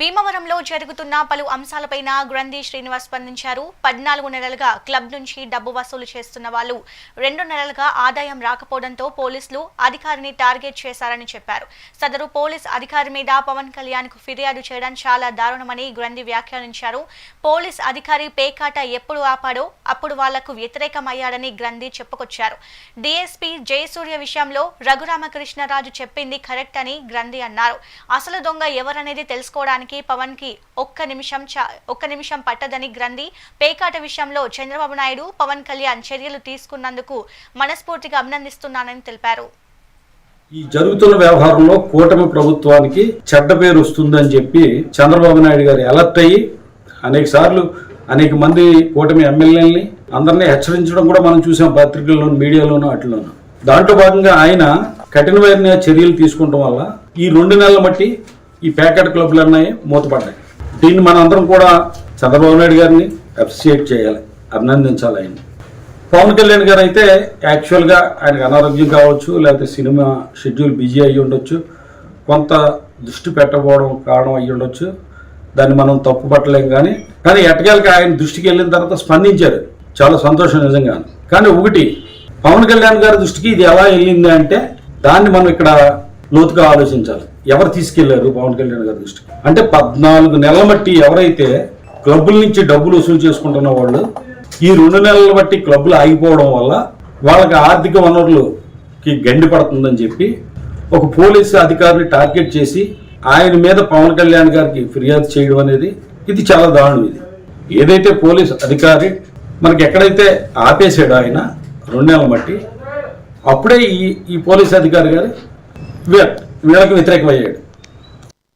భీమవరంలో జరుగుతున్న పలు అంశాలపైన గ్రంథి శ్రీనివాస్ స్పందించారు. పద్నాలుగు నెలలుగా క్లబ్ నుంచి డబ్బు వసూలు చేస్తున్న వాళ్ళు రెండు నెలలుగా ఆదాయం రాకపోవడంతో పోలీసులు అధికారిని టార్గెట్ చేశారని చెప్పారు. సదరు పోలీస్ అధికారి మీద పవన్ కళ్యాణ్కు ఫిర్యాదు చేయడం చాలా దారుణమని గ్రంథి వ్యాఖ్యానించారు. పోలీస్ అధికారి పేకాట ఎప్పుడు ఆపాడో అప్పుడు వాళ్ళకు వ్యతిరేకమయ్యాడని గ్రంథి చెప్పుకొచ్చారు. డీఎస్పీ జయసూర్య విషయంలో రఘురామకృష్ణరాజు చెప్పింది కరెక్ట్ అని గ్రంథి అన్నారు. అసలు దొంగ ఎవరనేది తెలుసుకోవడానికి పవన్కి ఒక్క నిమిషం చా- ఒక్క నిమిషం పట్టదని గ్రంథి. పేకాట విషయంలో చంద్రబాబు నాయుడు పవన్ కళ్యాణ్ చర్యలు తీసుకున్నందుకు మనస్ఫూర్తిగా అభినందిస్తున్నానని తెలిపారు. ఈ జరుగుతున్న వ్యవహారంలో కూటమి ప్రభుత్వానికి చెడ్డ పేరు వస్తుందని చెప్పి చంద్రబాబు నాయుడు గారు అలర్ట్ అయ్యి అనేక సార్లు అనేక మంది కూటమి ఎమ్మెల్యేలని అందరినీ హెచ్చరించడం కూడా మనం చూసాం పత్రికల్లోను మీడియాలోను వాటిలోను దాంట్లో భాగంగా ఆయన కఠినమైన చర్యలు తీసుకుంటాం వల్ల ఈ రెండు నెలల మట్టి ఈ ప్యాకెట్ క్లబ్లు అన్నాయి మూతపడ్డాయి. దీన్ని మనందరం కూడా చంద్రబాబు నాయుడు గారిని అప్రిసియేట్ చేయాలి అభినందించాలి ఆయన్ని. పవన్ కళ్యాణ్ గారు అయితే యాక్చువల్గా ఆయనకు అనారోగ్యం కావచ్చు లేకపోతే సినిమా షెడ్యూల్ బిజీ అయ్యి ఉండొచ్చు కొంత దృష్టి పెట్టకపోవడం కారణం అయ్యి ఉండొచ్చు దాన్ని మనం తప్పు పట్టలేం కానీ కానీ ఎట్టకేలకి ఆయన దృష్టికి వెళ్ళిన తర్వాత స్పందించారు. చాలా సంతోషం నిజంగా. కానీ ఒకటి పవన్ కళ్యాణ్ గారి దృష్టికి ఇది ఎలా వెళ్ళింది అంటే దాన్ని మనం ఇక్కడ లోతుగా ఆలోచించాలి. ఎవరు తీసుకెళ్ళారు? పవన్ కళ్యాణ్ గారి దృష్టికి. అంటే పద్నాలుగు నెలల బట్టి ఎవరైతే క్లబ్బుల నుంచి డబ్బులు వసూలు చేసుకుంటున్న వాళ్ళు ఈ రెండు నెలల బట్టి క్లబ్బులు ఆగిపోవడం వల్ల వాళ్ళకి ఆర్థిక వనరులకి గండి పడుతుందని చెప్పి ఒక పోలీసు అధికారిని టార్గెట్ చేసి ఆయన మీద పవన్ కళ్యాణ్ గారికి ఫిర్యాదు చేయడం అనేది ఇది చాలా దారుణం ఇది. ఏదైతే పోలీస్ అధికారి మనకి ఎక్కడైతే ఆపేసాడో ఆయన రెండు నెలల బట్టి అప్పుడే ఈ ఈ పోలీస్ అధికారి గారు மேலக்கும் வித்ரேக் வையேடு